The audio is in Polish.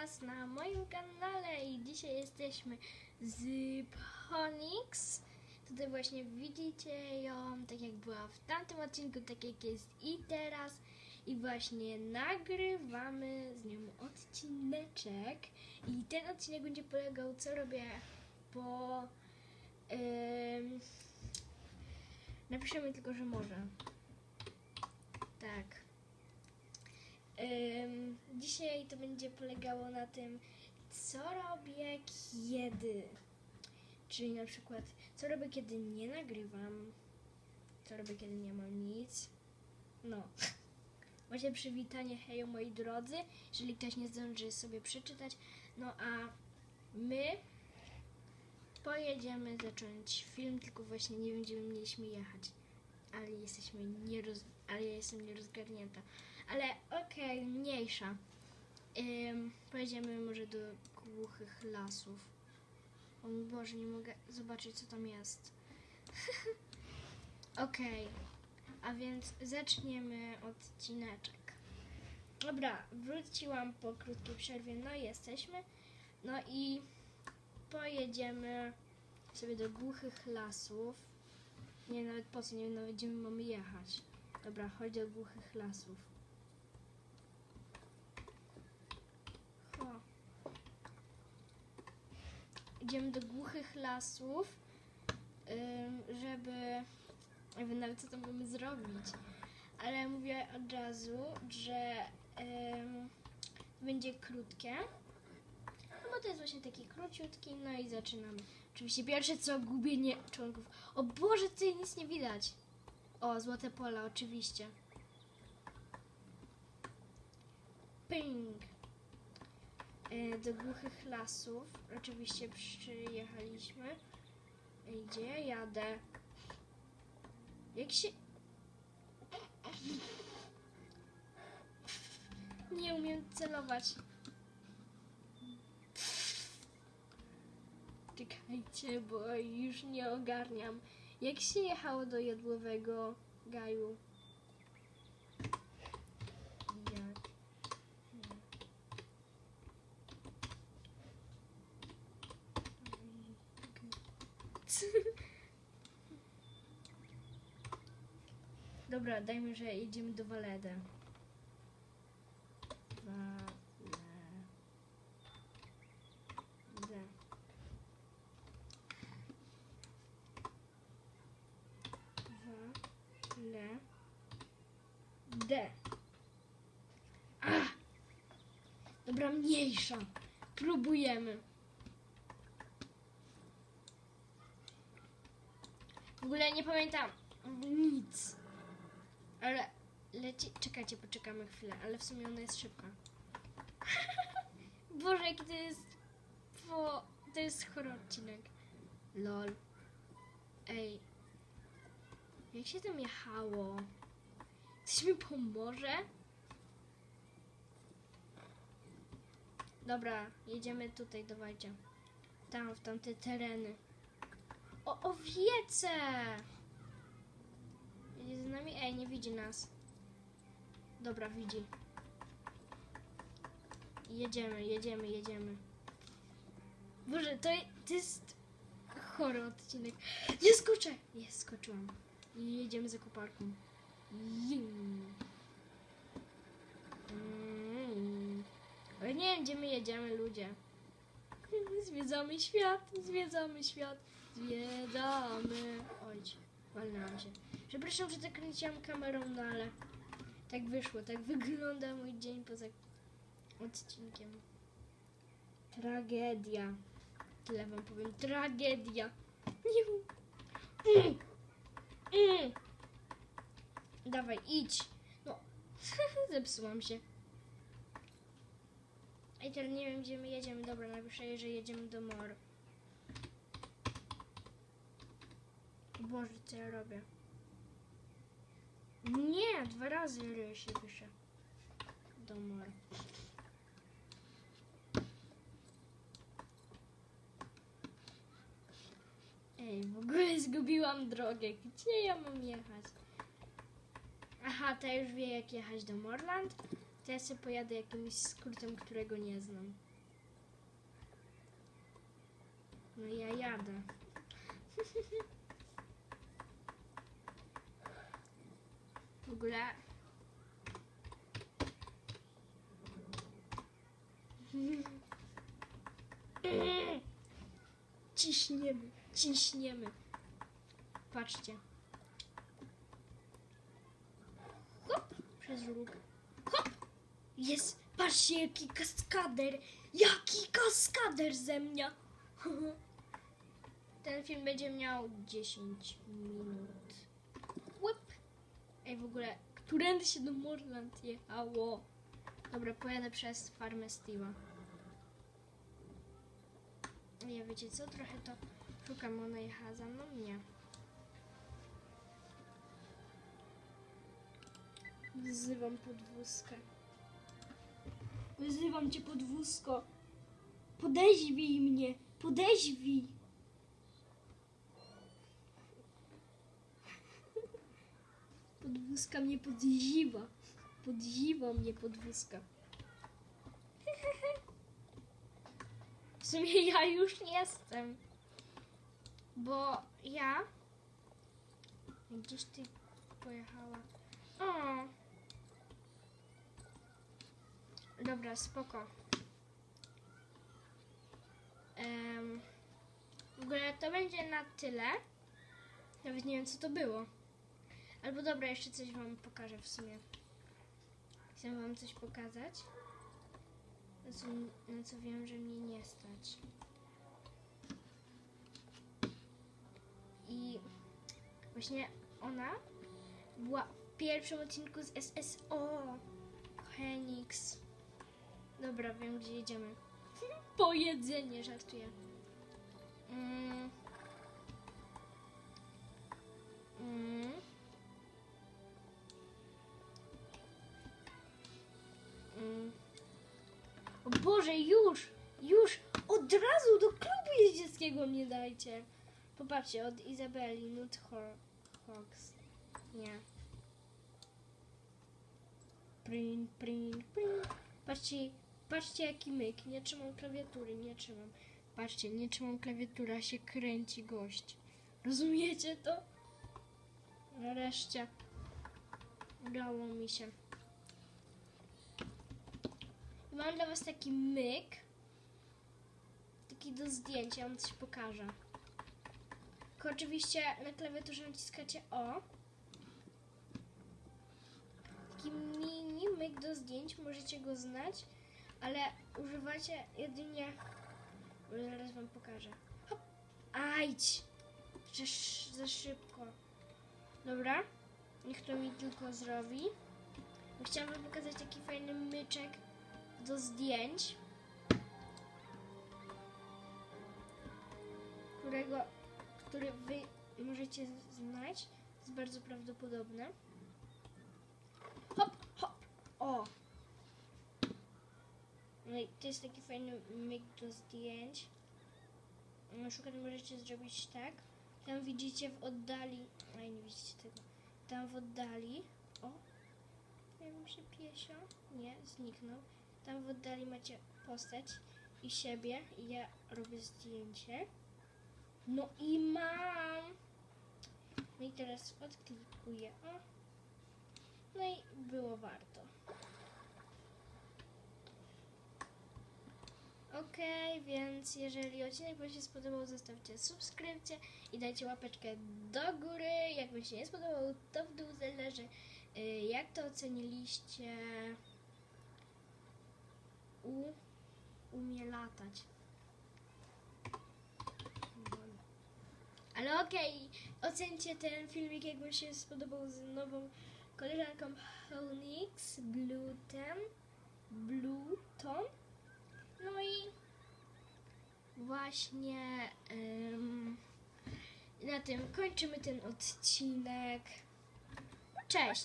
Was na moim kanale i dzisiaj jesteśmy z Ponix. Tutaj właśnie widzicie ją, tak jak była w tamtym odcinku, tak jak jest i teraz. I właśnie nagrywamy z nią odcineczek. I ten odcinek będzie polegał, co robię po... Ym, napiszemy tylko, że może. Tak. Ym, dzisiaj to będzie polegało na tym, co robię kiedy. Czyli na przykład, co robię, kiedy nie nagrywam, co robię, kiedy nie mam nic. No. Właśnie przywitanie, hejo moi drodzy, jeżeli ktoś nie zdąży sobie przeczytać. No a my pojedziemy zacząć film, tylko właśnie nie wiem, gdzie my mieliśmy jechać. Ale jesteśmy nieroz... ale ja jestem nierozgarnięta. Ale okej, mniejsza. Ym, pojedziemy może do głuchych lasów. O mój Boże, nie mogę zobaczyć, co tam jest. Okej, a więc zaczniemy odcineczek. Dobra, wróciłam po krótkiej przerwie, no jesteśmy. No i pojedziemy sobie do głuchych lasów. Nie wiem nawet po co, nie wiem nawet gdzie my mamy jechać. Dobra, chodź do głuchych lasów. Ho. Idziemy do głuchych lasów, żeby... Nie wiem nawet co tam mamy zrobić. Ale mówię od razu, że będzie krótkie. No to jest właśnie taki króciutki, no i zaczynamy. Oczywiście pierwsze co, gubienie członków. O Boże, tutaj nic nie widać. O, złote pola, oczywiście. Ping. E, Do głuchych lasów. Oczywiście przyjechaliśmy. Gdzie jadę? Jak się... Nie umiem celować. Czekajcie, bo już nie ogarniam. Jak się jechało do jodłowego gaju? Jak? Dobra, dajmy, że jedziemy do Waledę. Mniejsza. Próbujemy. W ogóle nie pamiętam nic. Ale leci... Czekajcie, poczekamy chwilę, ale w sumie ona jest szybka. Boże, jaki to jest... Bo... To jest chory odcinek. Lol. Ej, jak się tam jechało? Ktoś mi pomoże? Dobra, jedziemy tutaj, dawajcie. Tam, w tamte tereny. O, owiece! Jedzie z nami? Ej, nie widzi nas. Dobra, widzi. Jedziemy, jedziemy, jedziemy. Boże, to, to jest chory odcinek. Nie skoczę! Jest, skoczyłam. Jedziemy za koparką. Jim. Mm. Ale nie wiem, gdzie my jedziemy, ludzie. Zwiedzamy świat, zwiedzamy świat, zwiedzamy. Oj, walnęłam się. Przepraszam, że zakręciłam kamerą, no ale tak wyszło, tak wygląda mój dzień poza odcinkiem. Tragedia. Tyle wam powiem. Tragedia. Mm. Mm. Dawaj, idź. No, zepsułam się. Ej, teraz nie wiem, gdzie my jedziemy. Dobra, napiszę, że jedziemy do Mor. Boże, co ja robię? Nie, dwa razy ry się pisze. Do Mor. Ej, w ogóle zgubiłam drogę. Gdzie ja mam jechać? Aha, to już wie jak jechać do Morland. To ja się pojadę jakimś skrótem, którego nie znam. No ja jadę. w ogóle... ciśniemy, ciśniemy. Patrzcie. Hop, przez róg. Jest, patrzcie jaki kaskader. Jaki kaskader ze mnie. Ten film będzie miał 10 minut. Łyp. Ej, w ogóle, którędy się do Morland jechało? Dobra, pojadę przez farmę Steve'a. Nie wiecie co? Trochę to szukam, ona jechała za mną? Nie. Wzywam podwózkę. Wyzywam cię podwózko. Podeźwij mnie. Podeźwij. Podwózka mnie podziwa. Podziwa mnie podwózka. W sumie ja już jestem. Bo ja... Gdzieś ty pojechała. O. Dobra, spoko. Em, w ogóle to będzie na tyle. Nawet nie wiem, co to było. Albo dobra, jeszcze coś wam pokażę w sumie. Chcę wam coś pokazać. Na co, na co wiem, że mnie nie stać. I właśnie ona była w pierwszym odcinku z SSO. Dobra, wiem gdzie jedziemy. Po jedzenie, żartuję. Mm. Mm. Mm. O Boże, już! Już! Od razu do klubu jeździeckiego mnie dajcie. Popatrzcie, od Izabeli, Nut Hawks. Nie. Prin, prin, prin. Patrzcie, patrzcie jaki myk. Nie trzymam klawiatury, nie trzymam. Patrzcie, nie trzymam klawiatury, a się kręci gość. Rozumiecie to? Nareszcie. Udało mi się. Mam dla was taki myk. Taki do zdjęcia, wam coś pokażę. Tylko oczywiście na klawiaturze naciskacie O. Taki mini myk do zdjęć, możecie go znać, ale używacie jedynie... Zaraz wam pokażę. Hop! Ajdź! Sz- za szybko. Dobra, niech to mi tylko zrobi. Chciałam wam pokazać taki fajny myczek do zdjęć, którego, który wy możecie znać. Jest bardzo prawdopodobne. Hop, hop, o! To jest taki fajny myk do zdjęć. Na przykład możecie zrobić tak. Tam widzicie w oddali. Ej, nie widzicie tego. Tam w oddali. O! Pojawił się piesio. Nie, zniknął. Tam w oddali macie postać i siebie. I ja robię zdjęcie. No i mam. No i teraz odklikuję. O. No i było warto. Okej, więc jeżeli odcinek Wam się spodobał, zostawcie subskrypcję i dajcie łapeczkę do góry. Jak Wam się nie spodobał, to w dół zależy. y, Jak to oceniliście? U umie latać. Ale okej, ocencie ten filmik, jak Wam się spodobał z nową koleżanką Honix, Blutem, Bluton. No i właśnie em, na tym kończymy ten odcinek. Cześć!